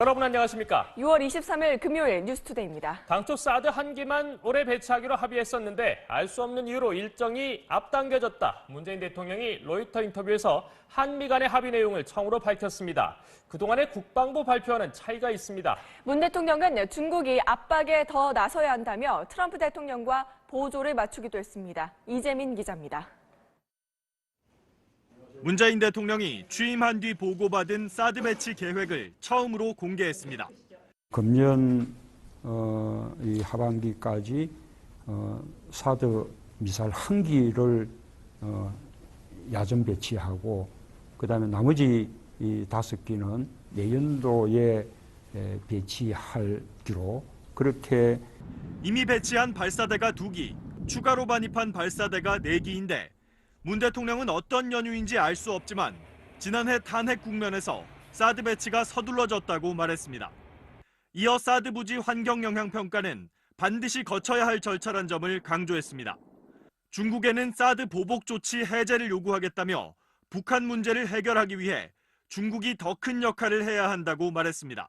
여러분 안녕하십니까? 6월 23일 금요일 뉴스투데이입니다. 당초 사드 한 기만 올해 배치하기로 합의했었는데 알 수 없는 이유로 일정이 앞당겨졌다. 문재인 대통령이 로이터 인터뷰에서 한미 간의 합의 내용을 처음으로 밝혔습니다. 그동안의 국방부 발표와는 차이가 있습니다. 문 대통령은 중국이 압박에 더 나서야 한다며 트럼프 대통령과 보조를 맞추기도 했습니다. 이재민 기자입니다. 문재인 대통령이 취임한 뒤 보고받은 사드 배치 계획을 처음으로 공개했습니다. 금년 어, 이 하반기까지 어, 사드 미사일 한 기를 어, 야전 배치하고 그다음에 나머지 이 다섯 기는 내년도에 에, 배치하기로 그렇게 이미 배치한 발사대가 두 기 추가로 반입한 발사대가 네 기인데 문 대통령은 어떤 연유인지 알 수 없지만 지난해 탄핵 국면에서 사드 배치가 서둘러졌다고 말했습니다. 이어 사드 부지 환경 영향 평가는 반드시 거쳐야 할 절차란 점을 강조했습니다. 중국에는 사드 보복 조치 해제를 요구하겠다며 북한 문제를 해결하기 위해 중국이 더 큰 역할을 해야 한다고 말했습니다.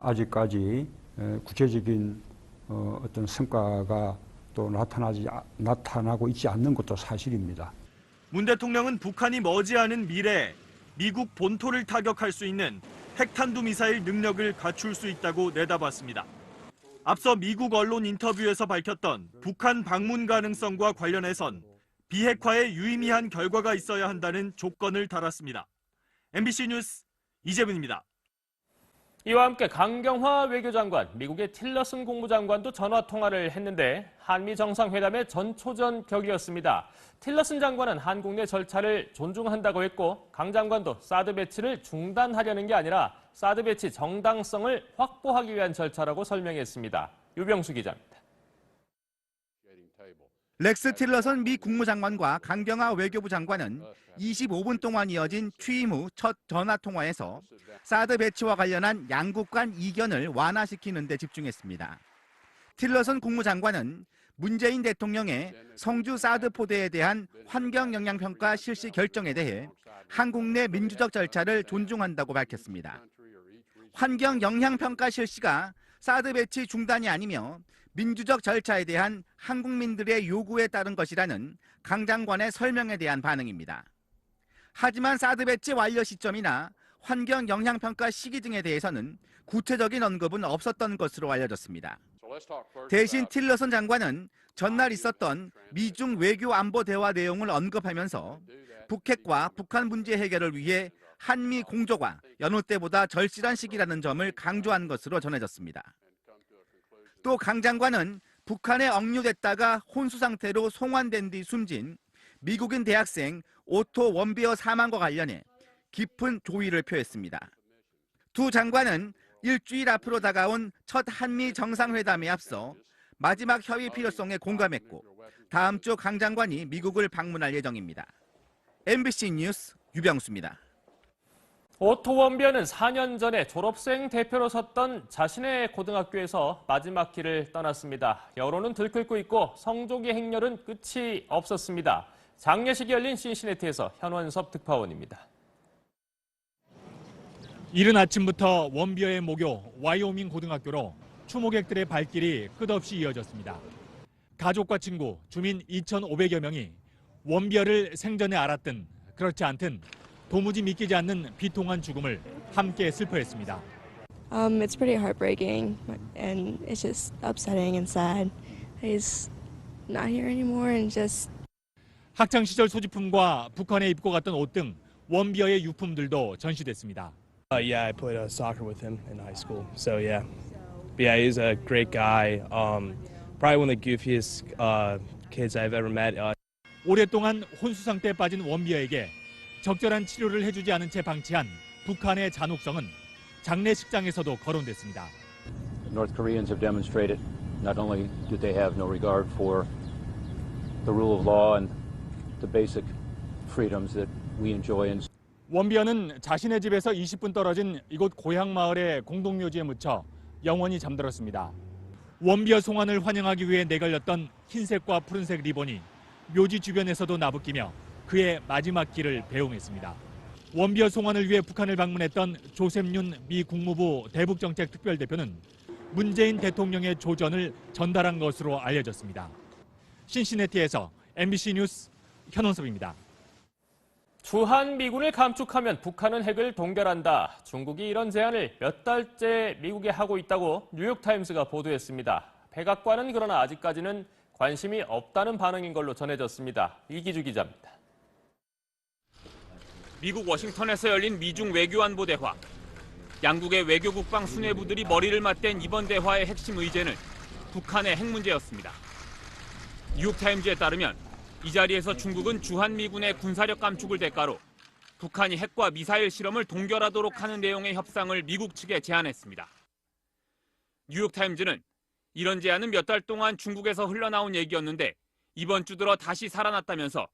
아직까지 에, 구체적인 어, 어떤 성과가 또 나타나지 아- 나타나고 있지 않는 것도 사실입니다. 문 대통령은 북한이 머지않은 미래에 미국 본토를 타격할 수 있는 핵탄두 미사일 능력을 갖출 수 있다고 내다봤습니다. 앞서 미국 언론 인터뷰에서 밝혔던 북한 방문 가능성과 관련해선 비핵화에 유의미한 결과가 있어야 한다는 조건을 달았습니다. MBC 뉴스 이재문입니다. 이와 함께 강경화 외교장관, 미국의 틸러슨 국무장관도 전화 통화를 했는데 한미 정상회담의 전초전 격이었습니다. 틸러슨 장관은 한국 내 절차를 존중한다고 했고 강 장관도 사드 배치를 중단하려는 게 아니라 사드 배치 정당성을 확보하기 위한 절차라고 설명했습니다. 유병수 기자입니다. 렉스 틸러선 미 국무장관과 강경화 외교부 장관은 25분 동안 이어진 취임 후 첫 전화 통화에서 사드 배치와 관련한 양국 간 이견을 완화시키는 데 집중했습니다. 틸러선 국무장관은 문재인 대통령의 성주 사드 포대에 대한 환경 영향 평가 실시 결정에 대해 한국 내 민주적 절차를 존중한다고 밝혔습니다. 환경 영향 평가 실시가 사드 배치 중단이 아니며 민주적 절차에 대한 한국민들의 요구에 따른 것이라는 강 장관의 설명에 대한 반응입니다. 하지만 사드 배치 완료 시점이나 환경 영향 평가 시기 등에 대해서는 구체적인 언급은 없었던 것으로 알려졌습니다. 대신 틸러선 장관은 전날 있었던 미중 외교 안보 대화 내용을 언급하면서 북핵과 북한 문제 해결을 위해 한미 공조가 여느 때보다 절실한 시기라는 점을 강조한 것으로 전해졌습니다. 또 강 장관은 북한에 억류됐다가 혼수 상태로 송환된 뒤 숨진 미국인 대학생 오토 원비어 사망과 관련해 깊은 조의를 표했습니다. 두 장관은 일주일 앞으로 다가온 첫 한미 정상회담에 앞서 마지막 협의 필요성에 공감했고 다음 주 강 장관이 미국을 방문할 예정입니다. MBC 뉴스 유병수입니다. 오토 원비어는 4년 전에 졸업생 대표로 섰던 자신의 고등학교에서 마지막 길을 떠났습니다. 여론은 들끓고 있고 성조기 행렬은 끝이 없었습니다. 장례식이 열린 신시내티에서 현원섭 특파원입니다. 이른 아침부터 원비어의 모교 와이오밍 고등학교로 추모객들의 발길이 끝없이 이어졌습니다. 가족과 친구, 주민 2,500여 명이 원비어를 생전에 알았든 그렇지 않든 도무지 믿기지 않는 비통한 죽음을 함께 슬퍼했습니다. Um, it's pretty heartbreaking and it's just upsetting and sad. He's not here anymore and just 학창 시절 소지품과 북한에 입고 갔던 옷 등 원비어의 유품들도 전시됐습니다. Uh, yeah, I played uh, soccer with him in high school. So yeah, but yeah, he's a great guy. Um, probably one of the goofiest uh, kids I've ever met. Uh, 오랫동안 혼수상 때 빠진 원비어에게 적절한 치료를 해주지 않은 채 방치한 북한의 잔혹성은 장례식장에서도 거론됐습니다. North Koreans have demonstrated not only do they have no regard for the rule of law and the basic freedoms that we enjoy in 원비어는 자신의 집에서 20분 떨어진 이곳 고향 마을의 공동묘지에 묻혀 영원히 잠들었습니다. 원비어 송환을 환영하기 위해 내걸렸던 흰색과 푸른색 리본이 묘지 주변에서도 나부끼며 그의 마지막 길을 배웅했습니다. 원비어 송환을 위해 북한을 방문했던 조셉윤 미 국무부 대북정책 특별대표는 문재인 대통령의 조전을 전달한 것으로 알려졌습니다. 신시내티에서 MBC 뉴스 현원섭입니다. 주한 미군을 감축하면 북한은 핵을 동결한다. 중국이 이런 제안을 몇 달째 미국에 하고 있다고 뉴욕타임스가 보도했습니다. 백악관은 그러나 아직까지는 관심이 없다는 반응인 걸로 전해졌습니다. 이기주 기자입니다. 미국 워싱턴에서 열린 미중 외교안보 대화. 양국의 외교 국방 수뇌부들이 머리를 맞댄 이번 대화의 핵심 의제는 북한의 핵 문제였습니다. 뉴욕타임즈에 따르면 이 자리에서 중국은 주한미군의 군사력 감축을 대가로 북한이 핵과 미사일 실험을 동결하도록 하는 내용의 협상을 미국 측에 제안했습니다. 뉴욕타임즈는 이런 제안은 몇 달 동안 중국에서 흘러나온 얘기였는데 이번 주 들어 다시 살아났다면서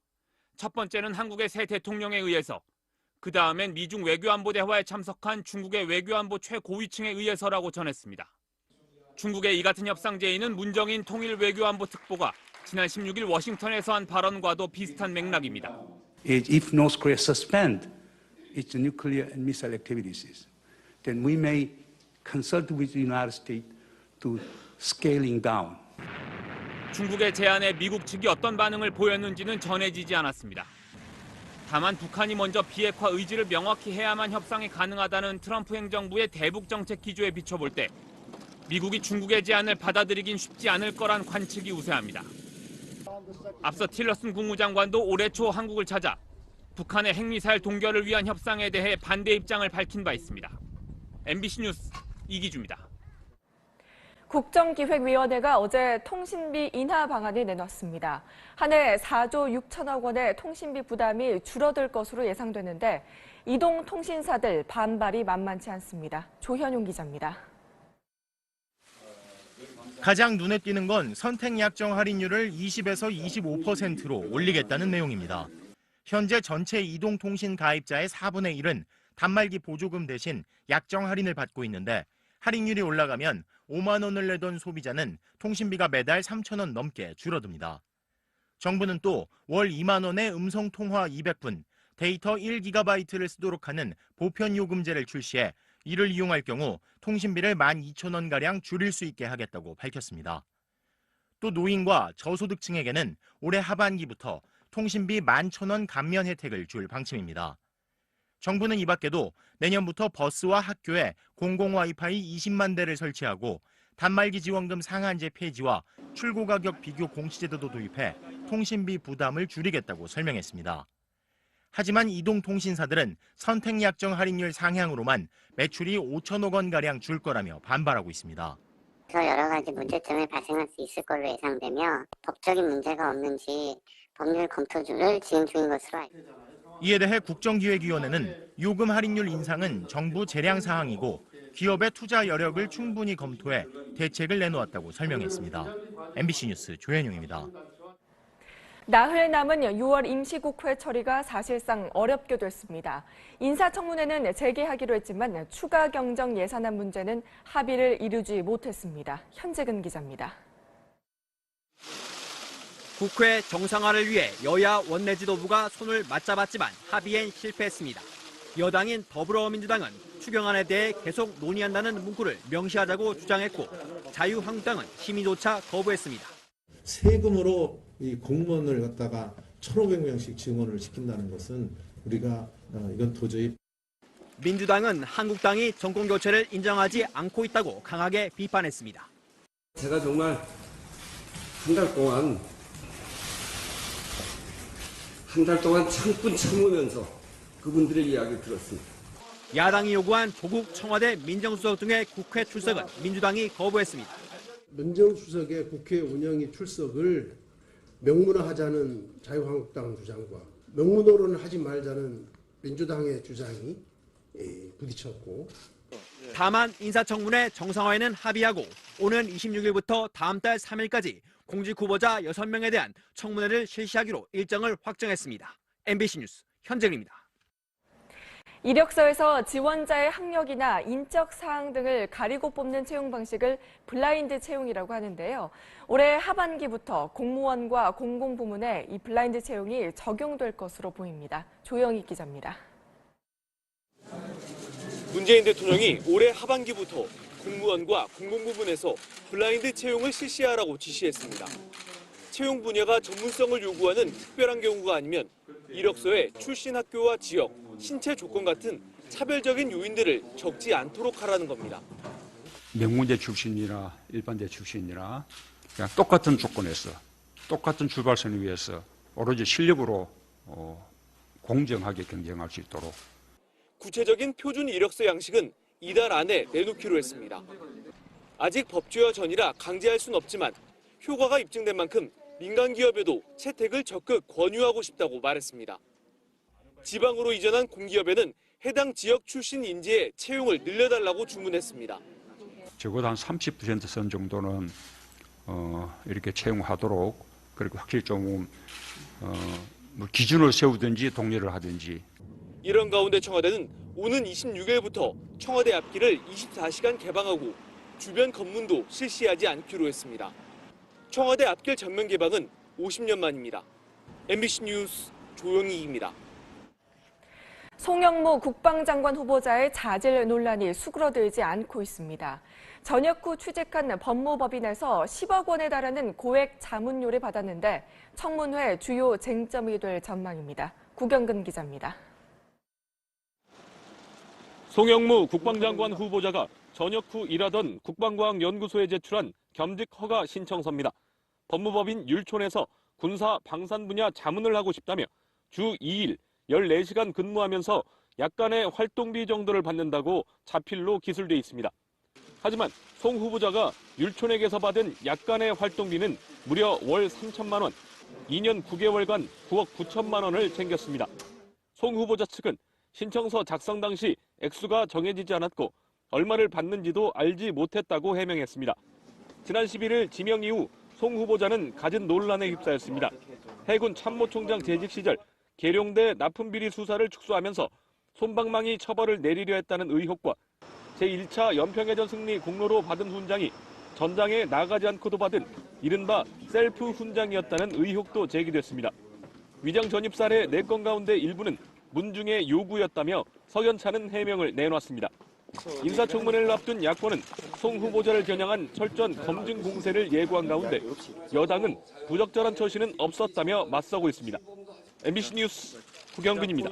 첫 번째는 한국의 새 대통령에 의해서 그 다음엔 미중 외교안보 대화에 참석한 중국의 외교안보 최고위층에 의해서라고 전했습니다. 중국의 이 같은 협상 제의는 문정인 통일 외교안보 특보가 지난 16일 워싱턴에서 한 발언과도 비슷한 맥락입니다. if North Korea suspend its nuclear and missile activities, then we may consult with the United States to scaling down. 중국의 제안에 미국 측이 어떤 반응을 보였는지는 전해지지 않았습니다. 다만 북한이 먼저 비핵화 의지를 명확히 해야만 협상이 가능하다는 트럼프 행정부의 대북 정책 기조에 비춰볼 때 미국이 중국의 제안을 받아들이긴 쉽지 않을 거란 관측이 우세합니다. 앞서 틸러슨 국무장관도 올해 초 한국을 찾아 북한의 핵미사일 동결을 위한 협상에 대해 반대 입장을 밝힌 바 있습니다. MBC 뉴스 이기주입니다. 국정기획위원회가 어제 통신비 인하 방안을 내놨습니다. 한 해 4조 6천억 원의 통신비 부담이 줄어들 것으로 예상되는데 이동 통신사들 반발이 만만치 않습니다. 조현용 기자입니다. 가장 눈에 띄는 건 선택 약정 할인율을 20에서 25%로 올리겠다는 내용입니다. 현재 전체 이동통신 가입자의 4분의 1은 단말기 보조금 대신 약정 할인을 받고 있는데 할인율이 올라가면 5만 원을 내던 소비자는 통신비가 매달 3천 원 넘게 줄어듭니다. 정부는 또 월 2만 원의 음성 통화 200분, 데이터 1기가바이트를 쓰도록 하는 보편 요금제를 출시해 이를 이용할 경우 통신비를 12,000원 가량 줄일 수 있게 하겠다고 밝혔습니다. 또 노인과 저소득층에게는 올해 하반기부터 통신비 11,000원 감면 혜택을 줄 방침입니다. 정부는 이 밖에도 내년부터 버스와 학교에 공공 와이파이 20만 대를 설치하고 단말기 지원금 상한제 폐지와 출고 가격 비교 공시제도도 도입해 통신비 부담을 줄이겠다고 설명했습니다. 하지만 이동통신사들은 선택 약정 할인율 상향으로만 매출이 5천억 원가량 줄 거라며 반발하고 있습니다. 여러 가지 문제점이 발생할 수 있을 걸로 예상되며 법적인 문제가 없는지 법률 검토를 진행 중인 것으로 알고 이에 대해 국정기획위원회는 요금 할인율 인상은 정부 재량 사항이고 기업의 투자 여력을 충분히 검토해 대책을 내놓았다고 설명했습니다. MBC 뉴스 조현용입니다. 나흘 남은 6월 임시국회 처리가 사실상 어렵게 됐습니다. 인사청문회는 재개하기로 했지만 추가 경정 예산안 문제는 합의를 이루지 못했습니다. 현재근 기자입니다. 국회 정상화를 위해 여야 원내 지도부가 손을 맞잡았지만 합의엔 실패했습니다. 여당인 더불어민주당은 추경안에 대해 계속 논의한다는 문구를 명시하자고 주장했고 자유한국당은 심의조차 거부했습니다. 세금으로 이 공무원을 갖다가 1,500명씩 증원을 시킨다는 것은 우리가 어, 이건 도저히 민주당은 한국당이 정권 교체를 인정하지 않고 있다고 강하게 비판했습니다. 제가 정말 한 달 동안 한 달 동안 참고 참으면서 그분들의 이야기 들었습니다. 야당이 요구한 조국 청와대 민정수석 등의 국회 출석은 민주당이 거부했습니다. 민정수석의 국회 운영위 출석을 명문화하자는 자유한국당 주장과 명문호론을 하지 말자는 민주당의 주장이 예, 부딪혔고 다만 인사청문회 정상화에는 합의하고 오는 26일부터 다음 달 3일까지 공직 후보자 6명에 대한 청문회를 실시하기로 일정을 확정했습니다. MBC 뉴스 현정입니다. 이력서에서 지원자의 학력이나 인적 사항 등을 가리고 뽑는 채용 방식을 블라인드 채용이라고 하는데요. 올해 하반기부터 공무원과 공공부문에 이 블라인드 채용이 적용될 것으로 보입니다. 조영희 기자입니다. 문재인 대통령이 올해 하반기부터 공무원과 공공부문에서 블라인드 채용을 실시하라고 지시했습니다. 채용 분야가 전문성을 요구하는 특별한 경우가 아니면 이력서에 출신 학교와 지역, 신체 조건 같은 차별적인 요인들을 적지 않도록 하라는 겁니다. 명문대 출신이나 일반대 출신이나 그냥 똑같은 조건에서 똑같은 출발선을 위해서 오로지 실력으로 어, 공정하게 경쟁할 수 있도록 구체적인 표준 이력서 양식은 이달 안에 내놓기로 했습니다. 아직 법제화 전이라 강제할 순 없지만 효과가 입증된 만큼 민간 기업에도 채택을 적극 권유하고 싶다고 말했습니다. 지방으로 이전한 공기업에는 해당 지역 출신 인재의 채용을 늘려달라고 주문했습니다. 적어도 한 30%선 정도는 어, 이렇게 채용하도록 그리고 확실히 좀 어, 뭐 기준을 세우든지 독려를 하든지 이런 가운데 청와대는 오는 26일부터 청와대 앞길을 24시간 개방하고 주변 검문도 실시하지 않기로 했습니다. 청와대 앞길 전면 개방은 50년 만입니다. MBC 뉴스 조영익입니다. 송영무 국방장관 후보자의 자질 논란이 수그러들지 않고 있습니다. 전역 후 취직한 법무법인에서 10억 원에 달하는 고액 자문료를 받았는데 청문회 주요 쟁점이 될 전망입니다. 구경근 기자입니다. 송영무 국방장관 후보자가 전역 후 일하던 국방과학연구소에 제출한 겸직 허가 신청서입니다. 법무법인 율촌에서 군사 방산 분야 자문을 하고 싶다며 주 2일 14시간 근무하면서 약간의 활동비 정도를 받는다고 자필로 기술돼 있습니다. 하지만 송 후보자가 율촌에게서 받은 약간의 활동비는 무려 월 3천만 원, 2년 9개월간 9억 9천만 원을 챙겼습니다. 송 후보자 측은 신청서 작성 당시 액수가 정해지지 않았고 얼마를 받는지도 알지 못했다고 해명했습니다. 지난 11일 지명 이후 송 후보자는 갖은 논란에 휩싸였습니다. 해군 참모총장 재직 시절 계룡대 납품 비리 수사를 축소하면서 솜방망이 처벌을 내리려 했다는 의혹과 제1차 연평해전 승리 공로로 받은 훈장이 전장에 나가지 않고도 받은 이른바 셀프 훈장이었다는 의혹도 제기됐습니다. 위장 전입 사례 4건 가운데 일부는 문중의 요구였다며 석연차는 해명을 내놨습니다. 인사청문회를 앞둔 야권은 송 후보자를 겨냥한 철저한 검증 공세를 예고한 가운데 여당은 부적절한 처신은 없었다며 맞서고 있습니다. MBC 뉴스 구경근입니다.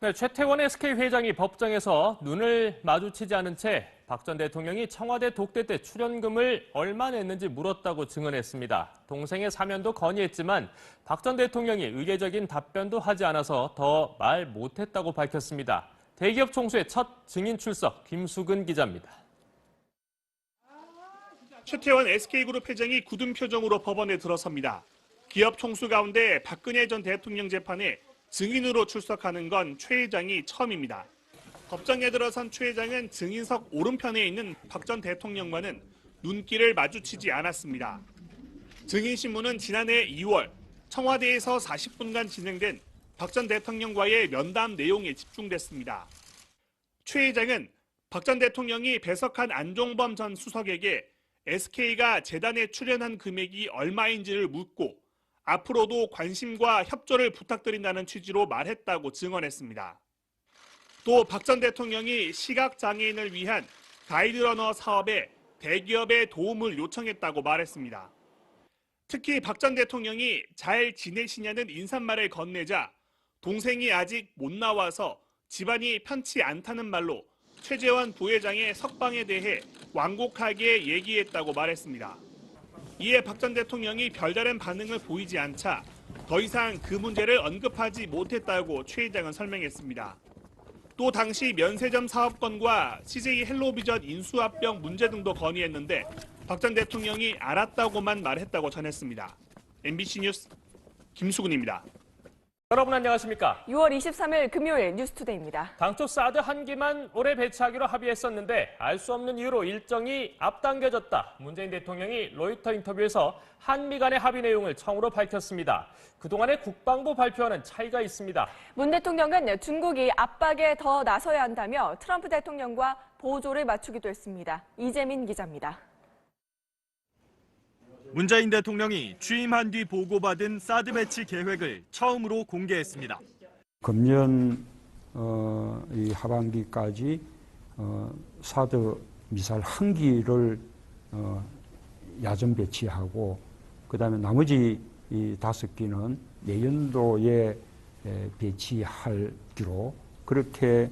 네, 최태원 SK 회장이 법정에서 눈을 마주치지 않은 채 박 전 대통령이 청와대 독대 때 출연금을 얼마 냈는지 물었다고 증언했습니다. 동생의 사면도 건의했지만 박 전 대통령이 의례적인 답변도 하지 않아서 더 말 못했다고 밝혔습니다. 대기업 총수의 첫 증인 출석 김수근 기자입니다. 최태원 SK그룹 회장이 굳은 표정으로 법원에 들어섭니다. 기업 총수 가운데 박근혜 전 대통령 재판에 증인으로 출석하는 건 최 회장이 처음입니다. 법정에 들어선 최 회장은 증인석 오른편에 있는 박 전 대통령과는 눈길을 마주치지 않았습니다. 증인 신문은 지난해 2월 청와대에서 40분간 진행된 박 전 대통령과의 면담 내용에 집중됐습니다. 최 회장은 박 전 대통령이 배석한 안종범 전 수석에게 SK가 재단에 출연한 금액이 얼마인지를 묻고 앞으로도 관심과 협조를 부탁드린다는 취지로 말했다고 증언했습니다. 또 박 전 대통령이 시각장애인을 위한 가이드러너 사업에 대기업의 도움을 요청했다고 말했습니다. 특히 박 전 대통령이 잘 지내시냐는 인사말을 건네자 동생이 아직 못 나와서 집안이 편치 않다는 말로 최재원 부회장의 석방에 대해 완곡하게 얘기했다고 말했습니다. 이에 박 전 대통령이 별다른 반응을 보이지 않자 더 이상 그 문제를 언급하지 못했다고 최 회장은 설명했습니다. 또 당시 면세점 사업권과 CJ 헬로비전 인수합병 문제 등도 건의했는데 박 전 대통령이 알았다고만 말했다고 전했습니다. MBC 뉴스 김수근입니다. 여러분 안녕하십니까? 6월 23일 금요일 뉴스투데이입니다. 당초 사드 한 기만 올해 배치하기로 합의했었는데 알 수 없는 이유로 일정이 앞당겨졌다. 문재인 대통령이 로이터 인터뷰에서 한미 간의 합의 내용을 청으로 밝혔습니다. 그동안의 국방부 발표와는 차이가 있습니다. 문 대통령은 중국이 압박에 더 나서야 한다며 트럼프 대통령과 보조를 맞추기도 했습니다. 이재민 기자입니다. 문재인 대통령이 취임한 뒤 보고받은 사드 배치 계획을 처음으로 공개했습니다. 금년 어, 이 하반기까지 어, 사드 미사일 한 기를 어, 야전 배치하고 그다음에 나머지 이 다섯 기는 내년도에 에, 배치하기로 그렇게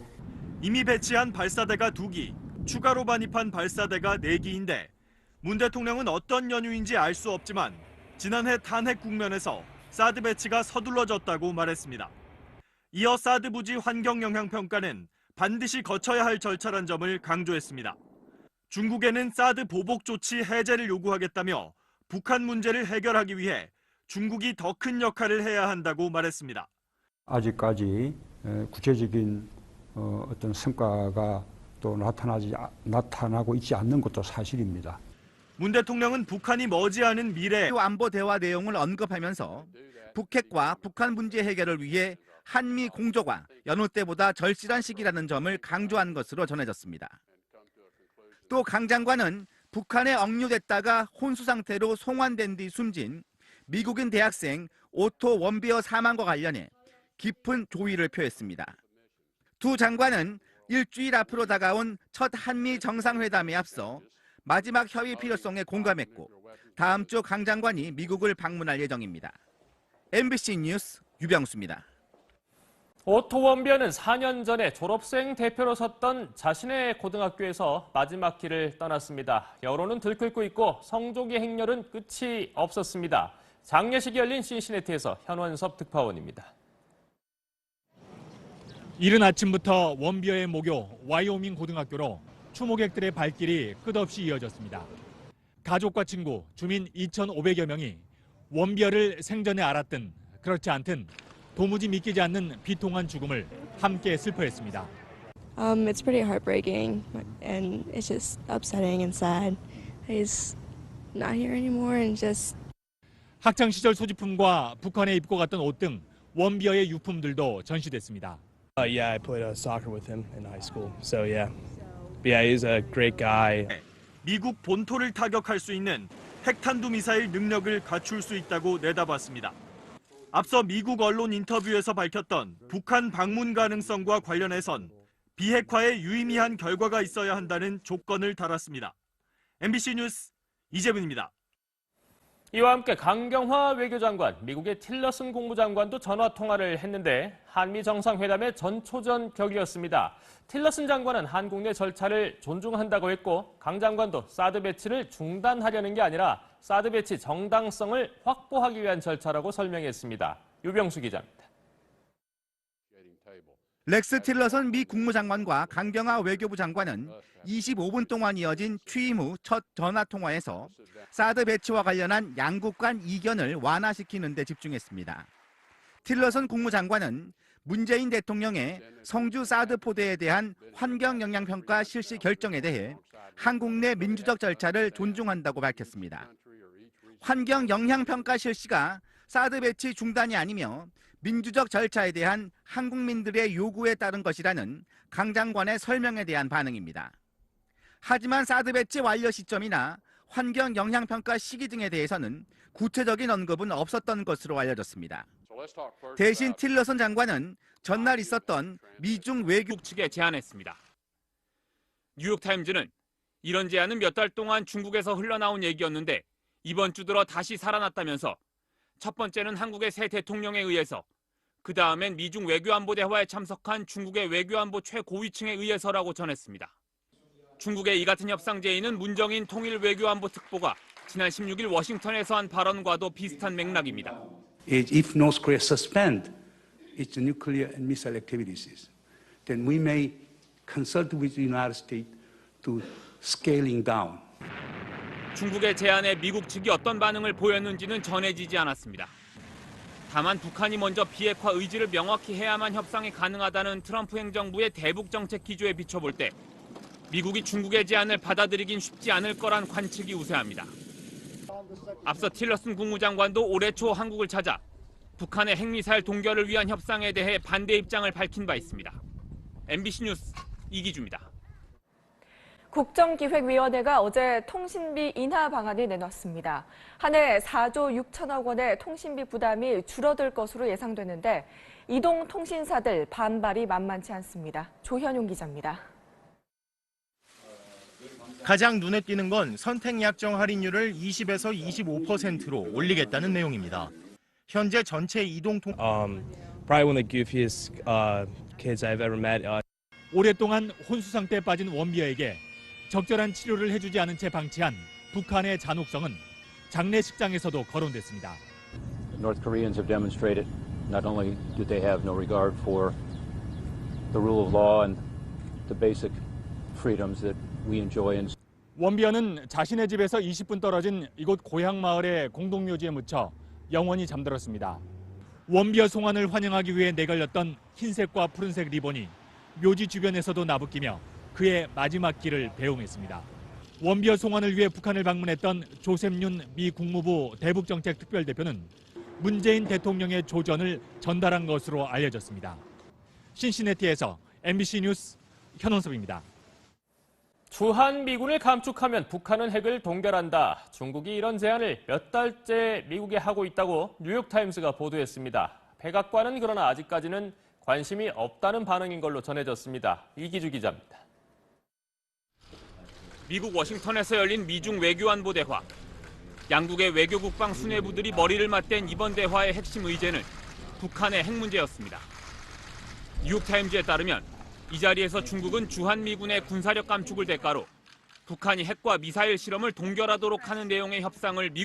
이미 배치한 발사대가 두기 추가로 반입한 발사대가 네기인데 문 대통령은 어떤 연유인지 알 수 없지만 지난해 탄핵 국면에서 사드 배치가 서둘러졌다고 말했습니다. 이어 사드 부지 환경 영향 평가는 반드시 거쳐야 할 절차란 점을 강조했습니다. 중국에는 사드 보복 조치 해제를 요구하겠다며 북한 문제를 해결하기 위해 중국이 더 큰 역할을 해야 한다고 말했습니다. 아직까지 에, 구체적인 어, 어떤 성과가 또 나타나지 아- 나타나고 있지 않는 것도 사실입니다. 문 대통령은 북한이 머지않은 미래 안보 대화 내용을 언급하면서 북핵과 북한 문제 해결을 위해 한미 공조가 여느 때보다 절실한 시기라는 점을 강조한 것으로 전해졌습니다. 또 강 장관은 북한에 억류됐다가 혼수 상태로 송환된 뒤 숨진 미국인 대학생 오토 원비어 사망과 관련해 깊은 조의를 표했습니다. 두 장관은 일주일 앞으로 다가온 첫 한미 정상회담에 앞서 마지막 협의 필요성에 공감했고 다음 주 강 장관이 미국을 방문할 예정입니다. MBC 뉴스 유병수입니다. 오토 원비어는 4년 전에 졸업생 대표로 섰던 자신의 고등학교에서 마지막 길을 떠났습니다. 여론은 들끓고 있고 성조기 행렬은 끝이 없었습니다. 장례식이 열린 신시내티에서 현원섭 특파원입니다. 이른 아침부터 원비어의 모교 와이오밍 고등학교로 추모객들의 발길이 끝없이 이어졌습니다. 가족과 친구, 주민 2,500여 명이 원비어를 생전에 알았든 그렇지 않든 도무지 믿기지 않는 비통한 죽음을 함께 슬퍼했습니다. Um, it's pretty heartbreaking, and it's just upsetting and sad. He's not here anymore, and just 학창 시절 소지품과 북한에 입고 갔던 옷 등 원비어의 유품들도 전시됐습니다. Uh, yeah, I played uh, soccer with him in high school. So yeah, yeah, he's a great guy. 미국 본토를 타격할 수 있는 핵탄두 미사일 능력을 갖출 수 있다고 내다봤습니다. 앞서 미국 언론 인터뷰에서 밝혔던 북한 방문 가능성과 관련해선 비핵화에 유의미한 결과가 있어야 한다는 조건을 달았습니다. MBC 뉴스 이재문입니다. 이와 함께 강경화 외교장관, 미국의 틸러슨 국무장관도 전화 통화를 했는데 한미 정상회담의 전초전 격이었습니다. 틸러슨 장관은 한국 내 절차를 존중한다고 했고 강 장관도 사드 배치를 중단하려는 게 아니라 사드 배치 정당성을 확보하기 위한 절차라고 설명했습니다. 유병수 기자입니다. 렉스 틸러선 미 국무장관과 강경화 외교부 장관은 25분 동안 이어진 취임 후 첫 전화 통화에서 사드 배치와 관련한 양국 간 이견을 완화시키는 데 집중했습니다. 틸러선 국무장관은 문재인 대통령의 성주 사드 포대에 대한 환경 영향 평가 실시 결정에 대해 한국 내 민주적 절차를 존중한다고 밝혔습니다. 환경 영향 평가 실시가 사드 배치 중단이 아니며 민주적 절차에 대한 한국민들의 요구에 따른 것이라는 강 장관의 설명에 대한 반응입니다. 하지만 사드 배치 완료 시점이나 환경 영향 평가 시기 등에 대해서는 구체적인 언급은 없었던 것으로 알려졌습니다. 대신 틸러선 장관은 전날 있었던 미중 외교 측에 제안했습니다. 뉴욕타임즈는 이런 제안은 몇 달 동안 중국에서 흘러나온 얘기였는데 이번 주 들어 다시 살아났다면서 첫 번째는 한국의 새 대통령에 의해서 그 다음엔 미중 외교안보 대화에 참석한 중국의 외교안보 최고위층에 의해서라고 전했습니다. 중국의 이 같은 협상 제의는 문정인 통일 외교안보 특보가 지난 16일 워싱턴에서 한 발언과도 비슷한 맥락입니다. if North Korea suspend its nuclear and missile activities, then we may consult with the United States to scaling down. 중국의 제안에 미국 측이 어떤 반응을 보였는지는 전해지지 않았습니다. 다만 북한이 먼저 비핵화 의지를 명확히 해야만 협상이 가능하다는 트럼프 행정부의 대북 정책 기조에 비춰볼 때 미국이 중국의 제안을 받아들이긴 쉽지 않을 거란 관측이 우세합니다. 앞서 틸러슨 국무장관도 올해 초 한국을 찾아 북한의 핵미사일 동결을 위한 협상에 대해 반대 입장을 밝힌 바 있습니다. MBC 뉴스 이기주입니다. 국정기획위원회가 어제 통신비 인하 방안을 내놨습니다. 한 해 4조 6천억 원의 통신비 부담이 줄어들 것으로 예상되는데 이동 통신사들 반발이 만만치 않습니다. 조현용 기자입니다. 가장 눈에 띄는 건 선택 약정 할인율을 20에서 25%로 올리겠다는 내용입니다. 현재 전체 이동 통 Um, probably one of the goofiest uh, kids I've ever met. Uh, 오랫동안 혼수 상태에 빠진 원비어에게 적절한 치료를 해주지 않은 채 방치한 북한의 잔혹성은 장례식장에서도 거론됐습니다. North Koreans have demonstrated not only do they have no regard for the rule of law and the basic freedoms that we enjoy in 원비어는 자신의 집에서 20분 떨어진 이곳 고향 마을의 공동묘지에 묻혀 영원히 잠들었습니다. 원비어 송환을 환영하기 위해 내걸렸던 흰색과 푸른색 리본이 묘지 주변에서도 나부끼며 그의 마지막 길을 배웅했습니다. 원비어 송환을 위해 북한을 방문했던 조셉윤 미 국무부 대북정책 특별대표는 문재인 대통령의 조전을 전달한 것으로 알려졌습니다. 신시내티에서 MBC 뉴스 현원섭입니다. 주한 미군을 감축하면 북한은 핵을 동결한다. 중국이 이런 제안을 몇 달째 미국에 하고 있다고 뉴욕타임스가 보도했습니다. 백악관은 그러나 아직까지는 관심이 없다는 반응인 걸로 전해졌습니다. 이기주 기자입니다. 미국 워싱턴에서 열린 미중 외교안보 대화. 양국의 외교 국방 수뇌부들이 머리를 맞댄 이번 대화의 핵심 의제는 북한의 핵 문제였습니다. 뉴욕타임즈에 따르면 이 자리에서 중국은 주한미군의 군사력 감축을 대가로 북한이 핵과 미사일 실험을 동결하도록 하는 내용의 협상을 미국